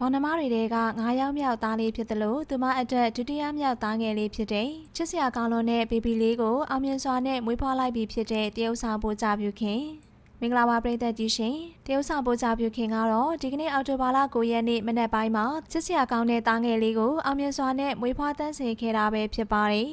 မောင်နှမတွေတဲက9ယောက်မြောက်သားလေးဖြစ်တယ်လို့သူမအတွက်ဒုတိယမြောက်သားငယ်လေးဖြစ်တဲ့ချစ်စရာကောင်းလွန်တဲ့ဘေဘီလေးကိုအောင်မြင်စွာနဲ့မွေးဖွားလိုက်ပြီဖြစ်တဲ့တရုတ်ဆောင်ပို့ကြပြုခင်မင်္ဂလာပါပရိသတ်ကြီးရှင်တရုတ်ဆောင်ပို့ကြပြုခင်ကတော့ဒီကနေ့အောက်တိုဘာလ9ရက်နေ့မနက်ပိုင်းမှာချစ်စရာကောင်းတဲ့သားငယ်လေးကိုအောင်မြင်စွာနဲ့မွေးဖွားတန်းဆင်ခဲ့တာပဲဖြစ်ပါတယ်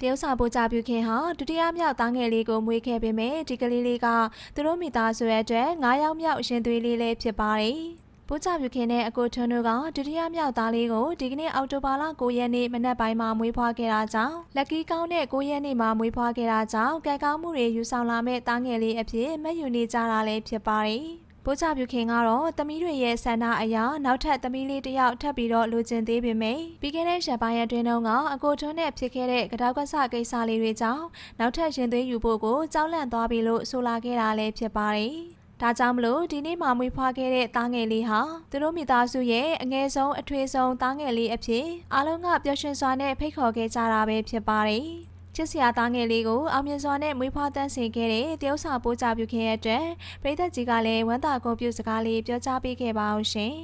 တရုတ်ဆောင်ပို့ကြပြုခင်ဟာဒုတိယမြောက်သားငယ်လေးကိုမွေးခဲ့ပေမဲ့ဒီကလေးလေးကသူတို့မိသားစုရဲ့အတွက်9ယောက်မြောက်ရှင်သွေးလေးလည်းဖြစ်ပါတယ်။ ပိုးချပြုခင်တဲ့အကိုထွန်းတို့ကဒုတိယမြောက်သားလေးကိုဒီကနေ့အောက်တိုဘာလ9ရက်နေ့မနက်ပိုင်းမှာမွေးဖွားခဲ့တာကြောင့်လက်ကီးကောင်းတဲ့9ရက်နေ့မှာမွေးဖွားခဲ့တာကြောင့်ကံကောင်းမှုတွေယူဆောင်လာမဲ့သားငယ်လေးအဖြစ်မှတ်ယူနေကြတာလည်းဖြစ်ပါတယ်။ပိုးချပြုခင်ကတော့သမီးတွေရဲ့ဆန္ဒအရာနောက်ထပ်သမီးလေးတစ်ယောက်ထပ်ပြီးတော့လိုချင်သေးပေမယ့်ပြီးခဲ့တဲ့ရက်ပိုင်းအတွင်းတုန်းကအကိုထွန်းနဲ့ဖြစ်ခဲ့တဲ့ကတောက်ကဆကိစ္စလေးတွေကြောင့်နောက်ထပ်ရင်သွေးယူဖို့ကိုကြောက်လန့်သွားပြီလို့ဆိုလာခဲ့တာလည်းဖြစ်ပါတယ်။ ဒါကြောင့်မလို့ဒီနေ့မှမွေးဖွားခဲ့တဲ့သားငယ်လေးဟာသူတို့မိသားစုရဲ့အငယ်ဆုံးအထွေဆုံးသားငယ်လေးအဖြစ်အားလုံးကပျော်ရွှင်စွာနဲ့ဖိတ်ခေါ်ခဲ့ကြတာပဲဖြစ်ပါတယ်။ချစ်စရာသားငယ်လေးကိုအောင်မြင်စွာနဲ့မွေးဖွားတန်းဆင်ခဲ့တဲ့တရုတ်ဆောင်ပိုးကြပြုခဲ့တဲ့အတွက်ပရိသတ်ကြီးကလည်းဝမ်းသာဂုဏ်ပြုစကားလေးပြောကြားပေးခဲ့ပါအောင်ရှင်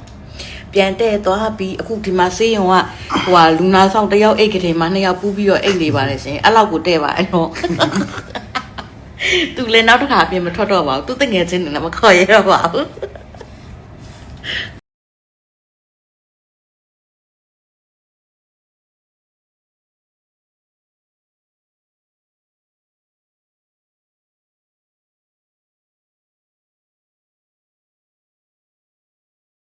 ။ပြန်တဲ့သွားပြီးအခုဒီမှာဆေးရုံကဟိုဟာလူနာဆောင်တစ်ယောက်အိတ်ကလေးမှာနှစ်ယောက်ပူးပြီးတော့အိတ်နေပါတယ်ရှင်အဲ့လောက်ကိုတဲ့ပါအဲ့တော့ သူလည်းနောက်တစ်ခါအပြင်မထွက်တော့ပါဘူးသူတငယ်ချင်းတွေလည်းမခေါ်ရတော့ပါဘူး